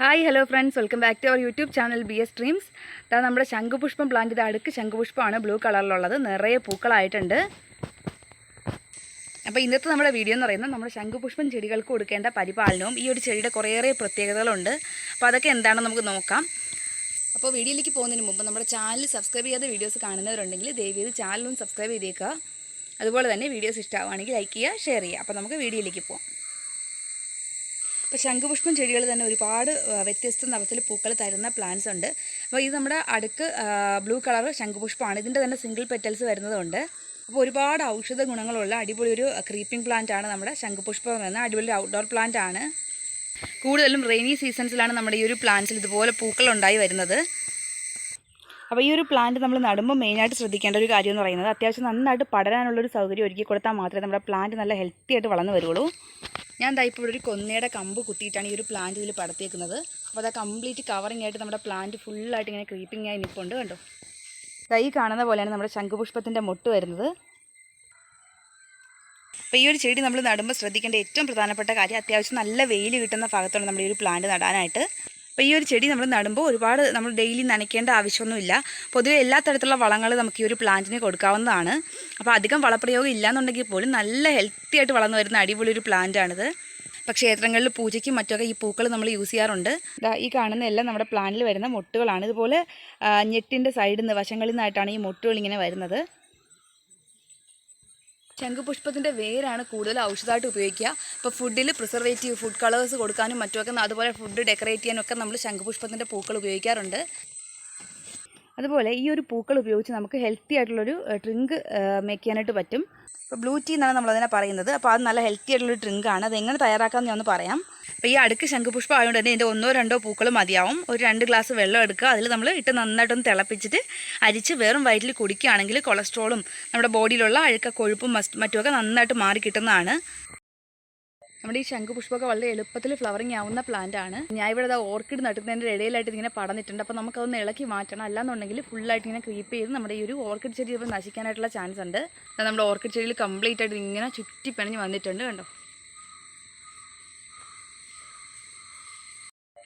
Hi hello friends. Welcome back to our YouTube channel B S dreams. ഇതാ നമ്മുടെ ശംഖുപുഷ്പം plant ഇത് അടുക്ക് ശംഖുപുഷ്പമാണ്. Blue കളറിലുള്ളത്. നിറയെ പൂക്കളായിട്ടുണ്ട്. അപ്പോൾ ഇന്നത്തെ നമ്മുടെ വീഡിയോ എന്ന് പറയുന്നത് നമ്മുടെ ശംഖുപുഷ്പം ചെടികൾക്ക് കൊടുക്കേണ്ട പരിപാലനവും ഈ ഒരു ചെടിയുടെ കുറേയേറെ പ്രത്യേകതകളുണ്ട്. അപ്പോൾ അതൊക്കെ എന്താണെന്ന് നമുക്ക് നോക്കാം. അപ്പോൾ വീഡിയോയിലേക്ക് പോകുന്നതിന് മുമ്പ് നമ്മുടെ ചാനൽ സബ്സ്ക്രൈബ് ചെയ്യാതെ വീഡിയോസ് കാണുന്നവരുണ്ടെങ്കിൽ ദയവേത് ചാനലും സബ്സ്ക്രൈബ് ചെയ്തേക്കുക. അതുപോലെ തന്നെ വീഡിയോസ് ഇഷ്ടമാവുകയാണെങ്കിൽ ലൈക്ക് ചെയ്യുക ഷെയർ ചെയ്യുക. അപ്പോൾ നമുക്ക് വീഡിയോയിലേക്ക് പോകാം അപ്പോൾ ശംഖുപുഷ്പം ചെടികൾ തന്നെ ഒരുപാട് വ്യത്യസ്ത നിറത്തിൽ പൂക്കൾ തരുന്ന പ്ലാന്റ്സ് ഉണ്ട്. അപ്പോൾ ഇത് നമ്മുടെ അടുക്ക് ബ്ലൂ കളർ ശംഖുപുഷ്പമാണ്. ഇതിന്റെ തന്നെ സിംഗിൾ പെറ്റൽസ് വരുന്നതുകൊണ്ട് അപ്പോൾ ഒരുപാട് ഔഷധ ഗുണങ്ങളുള്ള അടിപൊളി ഒരു ക്രീപ്പിംഗ് പ്ലാന്റ് ആണ് നമ്മുടെ ശംഖുപുഷ്പം എന്ന അടിപൊളി ഔട്ട്ഡോർ പ്ലാന്റ് ആണ്. കൂടുതലും റെയിനി സീസൺസിലാണ് നമ്മുടെ ഈ ഒരു പ്ലാന്റ്സിൽ ഇതുപോലെ പൂക്കൾ ഉണ്ടായി വരുന്നത്. അപ്പോൾ ഈ ഒരു പ്ലാന്റ് നമ്മൾ നടുമ്പോൾ മെയിനായിട്ട് ശ്രദ്ധിക്കേണ്ട ഒരു കാര്യം എന്ന് പറയുന്നത് അത്യാവശ്യം നന്നായിട്ട് പടരാനുള്ളൊരു സൗകര്യം ഒരുക്കി കൊടുത്താൽ മാത്രമേ നമ്മുടെ പ്ലാന്റ് നല്ല ഹെൽത്തി ആയിട്ട് വളർന്നു വരുള്ളൂ. ഞാൻ ദാ ഇപ്പോൾ ഒരു കൊന്നയുടെ കമ്പ് കുത്തിയിട്ടാണ് ഈ ഒരു പ്ലാന്റ് ഇതിൽ പടത്തേക്കുന്നത് അപ്പോൾ അത് കംപ്ലീറ്റ് കവറിങ് ആയിട്ട് നമ്മുടെ പ്ലാന്റ് ഫുള്ളായിട്ട് ഇങ്ങനെ ക്രീപ്പിംഗ് ആയി നിൽപ്പുണ്ട് കണ്ടോ? ഈ കാണുന്ന പോലെയാണ് നമ്മുടെ ശംഖുപുഷ്പത്തിന്റെ മൊട്ട് വരുന്നത്. അപ്പോൾ ഈ ഒരു ചെടി നമ്മൾ നടുമ്പോൾ ശ്രദ്ധിക്കേണ്ട ഏറ്റവും പ്രധാനപ്പെട്ട കാര്യം അത്യാവശ്യം നല്ല വെയിൽ കിട്ടുന്ന ഭാഗത്താണ് നമ്മൾ ഈ ഒരു പ്ലാന്റ് നടാനായിട്ട്. അപ്പോൾ ഈ ഒരു ചെടി നമ്മൾ നടുമ്പോൾ ഒരുപാട് നമ്മൾ ഡെയിലി നനയ്ക്കേണ്ട ആവശ്യമൊന്നുമില്ല. പൊതുവെ എല്ലാ തരത്തിലുള്ള വളങ്ങൾ നമുക്ക് ഈ ഒരു പ്ലാന്റിന് കൊടുക്കാവുന്നതാണ്. അപ്പോൾ അധികം വളപ്രയോഗം ഇല്ലാന്നുണ്ടെങ്കിൽ പോലും നല്ല ഹെൽത്തി ആയിട്ട് വളർന്നു വരുന്ന അടിപൊളി ഒരു പ്ലാന്റാണിത് ഇപ്പോൾ ക്ഷേത്രങ്ങളിൽ പൂജയ്ക്കും മറ്റൊക്കെ ഈ പൂക്കൾ നമ്മൾ യൂസ് ചെയ്യാറുണ്ട്. ഈ കാണുന്ന എല്ലാം നമ്മുടെ പ്ലാന്റിൽ വരുന്ന മൊട്ടുകളാണ്. ഇതുപോലെ ഞെട്ടിന്റെ സൈഡിൽ നിന്ന് വശങ്ങളിൽ നിന്നായിട്ടാണ് ഈ മൊട്ടുകൾ ഇങ്ങനെ വരുന്നത്. ശംഖുപുഷ്പത്തിന്റെ വേരാണ് കൂടുതൽ ഔഷധമായിട്ട് ഉപയോഗിക്കുക. ഇപ്പോൾ ഫുഡിൽ പ്രിസർവേറ്റീവ് ഫുഡ് കളേഴ്സ് കൊടുക്കാനും മറ്റുമൊക്കെ അതുപോലെ ഫുഡ് ഡെക്കറേറ്റ് ചെയ്യാനും ഒക്കെ നമ്മൾ ശംഖുപുഷ്പത്തിന്റെ പൂക്കൾ ഉപയോഗിക്കാറുണ്ട്. അതുപോലെ ഈ ഒരു പൂക്കൾ ഉപയോഗിച്ച് നമുക്ക് ഹെൽത്തി ആയിട്ടുള്ളൊരു ഡ്രിങ്ക് മേക്ക് ചെയ്യാനായിട്ട് പറ്റും. ഇപ്പോൾ ബ്ലൂ ടീ എന്നാണ് നമ്മളതിനെ പറയുന്നത്. അപ്പോൾ അത് നല്ല ഹെൽത്തി ആയിട്ടുള്ള ഡ്രിങ്ക് ആണ്. അത് എങ്ങനെ തയ്യാറാക്കാമെന്ന് ഞാൻ ഒന്ന് പറയാം. അപ്പോൾ ഈ അടുക്ക് ശംഖുപുഷ്പം ആയതുകൊണ്ട് തന്നെ ഇതിന്റെ ഒന്നോ രണ്ടോ പൂക്കൾ മതിയാവും. ഒരു രണ്ട് ഗ്ലാസ് വെള്ളം എടുക്കുക. അതിൽ നമ്മൾ ഇട്ട് നന്നായിട്ടൊന്ന് തിളപ്പിച്ചിട്ട് അരിച്ച് വെറും വയറ്റിൽ കുടിക്കുകയാണെങ്കിൽ കൊളസ്ട്രോളും നമ്മുടെ ബോഡിയിലുള്ള അഴുക്ക കൊഴുപ്പും മറ്റുമൊക്കെ നന്നായിട്ട് മാറി കിട്ടുന്നതാണ്. നമ്മുടെ ഈ ശംഖുപുഷ്പമൊക്കെ വളരെ എളുപ്പത്തിൽ ഫ്ലവറിങ് ആവുന്ന പ്ലാന്റ് ആണ്. ഞാൻ ഇവിടെ ഓർക്കിഡ് നട്ടുന്നതിന്റെ ഇടയിലായിട്ട് ഇങ്ങനെ പടന്നിട്ടുണ്ട് അപ്പോൾ നമുക്കതൊന്ന് ഇളക്കി മാറ്റണം. അല്ലാന്നുണ്ടെങ്കിൽ ഫുള്ളായിട്ട് ഇങ്ങനെ ക്രീപ്പ് ചെയ്ത് നമ്മുടെ ഈ ഒരു ഓർക്കിഡ് ചെടി ഇപ്പോൾ നശിക്കാനായിട്ടുള്ള ചാൻസ് ഉണ്ട്. നമ്മുടെ ഓർക്കിഡ് ചെടിയിൽ കംപ്ലീറ്റ് ആയിട്ട് ഇങ്ങനെ ചുറ്റി പിണഞ്ഞ് വന്നിട്ടുണ്ട് കണ്ടോ?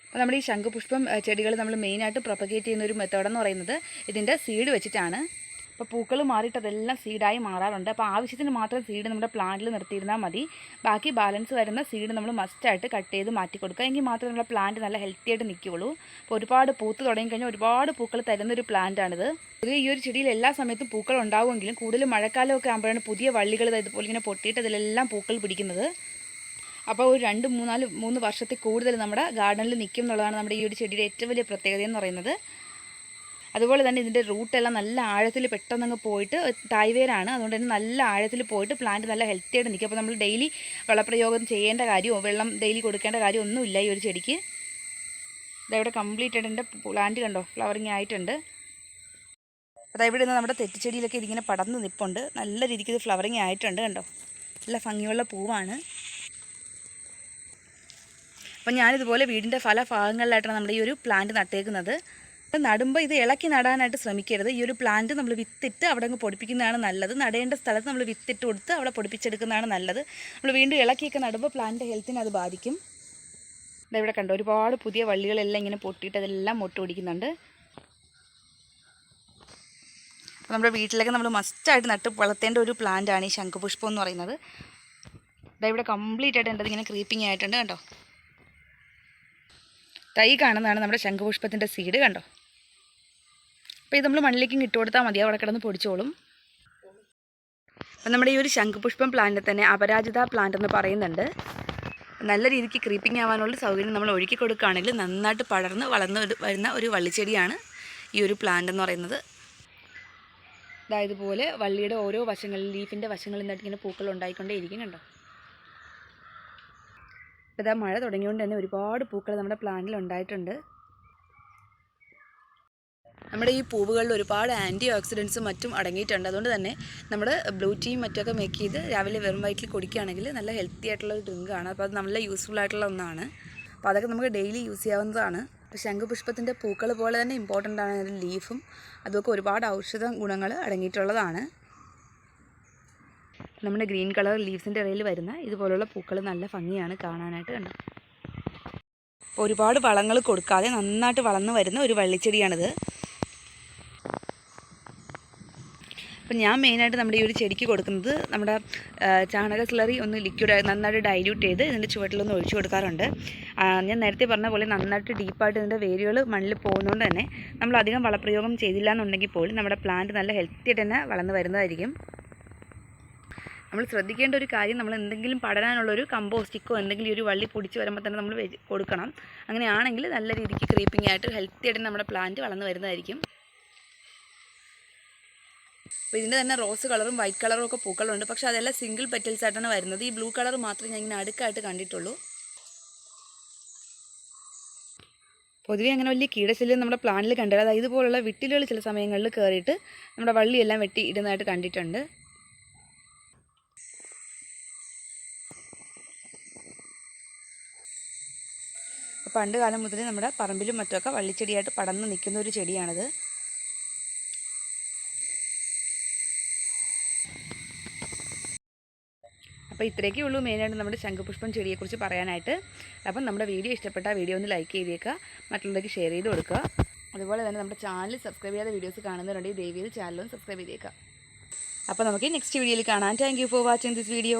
അപ്പോൾ നമ്മുടെ ഈ ശംഖുപുഷ്പം ചെടികൾ നമ്മൾ മെയിനായിട്ട് പ്രൊപ്പഗേറ്റ് ചെയ്യുന്ന ഒരു മെത്തേഡെന്ന് പറയുന്നത് ഇതിന്റെ സീഡ് വെച്ചിട്ടാണ്. അപ്പോൾ പൂക്കൾ മാറിയിട്ട് അതെല്ലാം സീഡായി മാറാറുണ്ട്. അപ്പോൾ ആവശ്യത്തിന് മാത്രം സീഡ് നമ്മുടെ പ്ലാന്റിൽ നിർത്തിയിരുന്നാൽ മതി. ബാക്കി ബാലൻസ് വരുന്ന സീഡ് നമ്മൾ മസ്റ്റായിട്ട് കട്ട് ചെയ്ത് മാറ്റി കൊടുക്കുക. എങ്കിൽ മാത്രമേ നമ്മുടെ പ്ലാന്റ് നല്ല ഹെൽത്തി ആയിട്ട് നിൽക്കുകയുള്ളൂ. അപ്പോൾ ഒരുപാട് പൂത്ത് തുടങ്ങിക്കഴിഞ്ഞാൽ ഒരുപാട് പൂക്കൾ തരുന്ന ഒരു പ്ലാന്റാണിത് പൊതുവെ ഈ ഒരു ചെടിയിൽ എല്ലാ സമയത്തും പൂക്കൾ ഉണ്ടാവുമെങ്കിലും കൂടുതൽ മഴക്കാലമൊക്കെ ആകുമ്പോഴാണ് പുതിയ വള്ളികൾ ഇതുപോലെ ഇങ്ങനെ പൊട്ടിയിട്ട് അതിലെല്ലാം പൂക്കൾ പിടിക്കുന്നത്. അപ്പോൾ ഒരു രണ്ട് മൂന്നാൽ മൂന്ന് വർഷത്തിൽ കൂടുതൽ നമ്മുടെ ഗാർഡനിൽ നിൽക്കും എന്നുള്ളതാണ് നമ്മുടെ ഈ ഒരു ചെടിയുടെ ഏറ്റവും വലിയ പ്രത്യേകത എന്ന് പറയുന്നത്. അതുപോലെ തന്നെ ഇതിന്റെ റൂട്ടെല്ലാം നല്ല ആഴത്തിൽ പെട്ടെന്നങ്ങ് പോയിട്ട് തായ്വേരാണ്. അതുകൊണ്ട് തന്നെ നല്ല ആഴത്തിൽ പോയിട്ട് പ്ലാന്റ് നല്ല ഹെൽത്തി ആയിട്ട് നിൽക്കും. അപ്പോൾ നമ്മൾ ഡെയിലി വെള്ളപ്രയോഗം ചെയ്യേണ്ട കാര്യമോ വെള്ളം ഡെയിലി കൊടുക്കേണ്ട കാര്യമോ ഒന്നുമില്ല ഈ ഒരു ചെടിക്ക്. ഇതവിടെ കംപ്ലീറ്റ് ആയിട്ട് എന്റെ പ്ലാന്റ് കണ്ടോ ഫ്ലവറിങ് ആയിട്ടുണ്ട്. അതായത് ഇവിടെ നിന്ന് നമ്മുടെ തെറ്റിച്ചെടിയിലൊക്കെ ഇതിങ്ങനെ പടർന്ന് നിൽപ്പുണ്ട് നല്ല രീതിക്ക് ഇത് ഫ്ലവറിങ് ആയിട്ടുണ്ട് കണ്ടോ. നല്ല ഭംഗിയുള്ള പൂവാണ്. അപ്പം ഞാനിതുപോലെ വീടിന്റെ പല ഭാഗങ്ങളിലായിട്ടാണ് നമ്മുടെ ഈ ഒരു പ്ലാന്റ് നട്ടേക്കുന്നത്. നടുമ്പോൾ ഇത് ഇളക്കി നടാനായിട്ട് ശ്രമിക്കരുത്. ഈ ഒരു പ്ലാന്റ് നമ്മൾ വിത്തിട്ട് അവിടെ അങ്ങ് പൊടിപ്പിക്കുന്നതാണ് നല്ലത്. നടേണ്ട സ്ഥലത്ത് നമ്മൾ വിത്തിട്ട് കൊടുത്ത് അവിടെ പൊടിപ്പിച്ചെടുക്കുന്നതാണ് നല്ലത്. നമ്മൾ വീണ്ടും ഇളക്കിയൊക്കെ നടുമ്പോൾ പ്ലാന്റ് ഹെൽത്തിനെ അത് ബാധിക്കും. ഇവിടെ കണ്ടോ ഒരുപാട് പുതിയ വള്ളികളെല്ലാം ഇങ്ങനെ പൊട്ടിയിട്ട് അതെല്ലാം മൊട്ട് പിടിക്കുന്നുണ്ട്. അപ്പോൾ നമ്മുടെ വീട്ടിലൊക്കെ നമ്മൾ മസ്റ്റായിട്ട് നട്ട് വളർത്തേണ്ട ഒരു പ്ലാന്റാണ് ഈ ശംഖുപുഷ്പം എന്ന് പറയുന്നത്. ഇതാ ഇവിടെ കംപ്ലീറ്റ് ആയിട്ട് എന്റെ ഇങ്ങനെ ക്രീപ്പിംഗ് ആയിട്ടുണ്ട് കണ്ടോ? തൈ കാണുന്നതാണ് നമ്മുടെ ശംഖുപുഷ്പത്തിന്റെ സീഡ് കണ്ടോ? അപ്പോൾ ഇത് നമ്മൾ മണ്ണിലേക്കും ഇട്ട് കൊടുത്താൽ മതി. അവിടെ കിടന്ന് പൊടിച്ചോളും. അപ്പം നമ്മുടെ ഈ ഒരു ശംഖുപുഷ്പം പ്ലാന്റിൽ തന്നെ അപരാജിത പ്ലാന്റ് എന്ന് പറയുന്നുണ്ട്. നല്ല രീതിക്ക് ക്രീപ്പിംഗ് ആവാനുള്ള സൗകര്യം നമ്മൾ ഒഴുക്കി കൊടുക്കുകയാണെങ്കിൽ നന്നായിട്ട് പടർന്ന് വളർന്ന് വരുന്ന ഒരു വള്ളിച്ചെടിയാണ് ഈ ഒരു പ്ലാന്റ് എന്ന് പറയുന്നത്. അതായത് പോലെ വള്ളിയുടെ ഓരോ വശങ്ങളിൽ ലീഫിന്റെ വശങ്ങളിൽ നിന്നിട്ട് ഇങ്ങനെ പൂക്കൾ ഉണ്ടായിക്കൊണ്ടേ ഇരിക്കും കണ്ടോ ഇപ്പോൾ ഇതാ മഴ തുടങ്ങിയതുകൊണ്ട് തന്നെ ഒരുപാട് പൂക്കൾ നമ്മുടെ പ്ലാന്റിൽ ഉണ്ടായിട്ടുണ്ട്. നമ്മുടെ ഈ പൂവുകളിൽ ഒരുപാട് ആന്റി ഓക്സിഡൻസും മറ്റും അടങ്ങിയിട്ടുണ്ട്. അതുകൊണ്ട് തന്നെ നമ്മൾ ബ്ലൂ ടീയും മറ്റൊക്കെ മേക്ക് ചെയ്ത് രാവിലെ വെറും വയറ്റിൽ കുടിക്കുകയാണെങ്കിൽ നല്ല ഹെൽത്തി ആയിട്ടുള്ള ഒരു ഡ്രിങ്ക് ആണ്. അപ്പോൾ അത് നല്ല യൂസ്ഫുൾ ആയിട്ടുള്ള ഒന്നാണ്. അപ്പോൾ അതൊക്കെ നമുക്ക് ഡെയിലി യൂസ് ചെയ്യാവുന്നതാണ്. ശംഖുപുഷ്പത്തിന്റെ പൂക്കൾ പോലെ തന്നെ ഇമ്പോർട്ടന്റ് ആണ്. അതിന്റെ ലീഫും അതൊക്കെ ഒരുപാട് ഔഷധ ഗുണങ്ങൾ അടങ്ങിയിട്ടുള്ളതാണ്. നമ്മുടെ ഗ്രീൻ കളർ ലീവ്സിന്റെ ഇടയിൽ വരുന്ന ഇതുപോലുള്ള പൂക്കൾ നല്ല ഭംഗിയാണ് കാണാനായിട്ട് കണ്ടത്. ഒരുപാട് വളങ്ങൾ കൊടുക്കാതെ നന്നായിട്ട് വളർന്നു വരുന്ന ഒരു വള്ളിച്ചെടിയാണിത്. അപ്പം ഞാൻ മെയിനായിട്ട് നമ്മുടെ ഈ ഒരു ചെടിക്ക് കൊടുക്കുന്നത് നമ്മുടെ ചാണക സ്ലറി ഒന്ന് ലിക്വിഡ് നന്നായിട്ട് ഡൈല്യൂട്ട് ചെയ്ത് ഇതിന്റെ ചുവട്ടിലൊന്ന് ഒഴിച്ചു കൊടുക്കാറുണ്ട്. ഞാൻ നേരത്തെ പറഞ്ഞ പോലെ നന്നായിട്ട് ഡീപ്പായിട്ട് ഇതിന്റെ വേരുകൾ മണ്ണിൽ പോകുന്നതുകൊണ്ട് തന്നെ നമ്മൾ അധികം വളപ്രയോഗം ചെയ്തില്ല എന്നുണ്ടെങ്കിൽ പോലും നമ്മുടെ പ്ലാന്റ് നല്ല ഹെൽത്തി ആയിട്ട് തന്നെ വളർന്നു വരുന്നതായിരിക്കും. നമ്മൾ ശ്രദ്ധിക്കേണ്ട ഒരു കാര്യം നമ്മൾ എന്തെങ്കിലും പടരാനുള്ളൊരു കമ്പോസ്റ്റിക്കോ എന്തെങ്കിലും ഒരു വള്ളി പൊടിച്ച് വരുമ്പോൾ തന്നെ നമ്മൾ കൊടുക്കണം. അങ്ങനെയാണെങ്കിൽ നല്ല രീതിക്ക് ക്രീപ്പിംഗ് ആയിട്ട് ഹെൽത്തി ആയിട്ട് നമ്മുടെ പ്ലാന്റ് വളർന്നു വരുന്നതായിരിക്കും. അപ്പോൾ ഇതിന്റെ തന്നെ റോസ് കളറും വൈറ്റ് കളറും ഒക്കെ പൂക്കളുണ്ട്. പക്ഷേ അതെല്ലാം സിംഗിൾ പെറ്റൽസ് ആയിട്ടാണ് വരുന്നത്. ഈ ബ്ലൂ കളർ മാത്രമേ ഞാൻ ഇങ്ങനെ അടുക്കായിട്ട് കണ്ടിട്ടുള്ളൂ. പൊതുവെ അങ്ങനെ വലിയ കീടശല്യം നമ്മുടെ പ്ലാനിൽ കണ്ടില്ല. അതായത് ഇതുപോലുള്ള വിട്ടിലുകൾ ചില സമയങ്ങളിൽ കയറിയിട്ട് നമ്മുടെ വള്ളിയെല്ലാം വെട്ടി ഇടുന്നതായിട്ട് കണ്ടിട്ടുണ്ട്. പണ്ട് കാലം മുതലേ നമ്മുടെ പറമ്പിലും മറ്റുമൊക്കെ വള്ളിച്ചെടിയായിട്ട് പടർന്ന് നിൽക്കുന്ന ഒരു ചെടിയാണിത്. അപ്പോൾ ഇത്രയൊക്കെ ഉള്ളൂ മെയിനായിട്ട് നമ്മുടെ ശംഖുപുഷ്പം ചെടിയെക്കുറിച്ച് പറയാനായിട്ട്. അപ്പം നമ്മുടെ വീഡിയോ ഇഷ്ടപ്പെട്ട വീഡിയോ ഒന്ന് ലൈക്ക് ചെയ്തേക്കുക മറ്റുള്ളവർക്ക് ഷെയർ ചെയ്ത് കൊടുക്കുക. അതുപോലെ തന്നെ നമ്മുടെ ചാനൽ സബ്സ്ക്രൈബ് ചെയ്യാത്ത വീഡിയോസ് കാണുന്നവരുണ്ടെങ്കിൽ ദയവ് ചെയ്ത് ചാനലും സബ്സ്ക്രൈബ് ചെയ്തേക്കുക. അപ്പോൾ നമുക്ക് നെക്സ്റ്റ് വീഡിയോയിൽ കാണാം. Thank for watching this video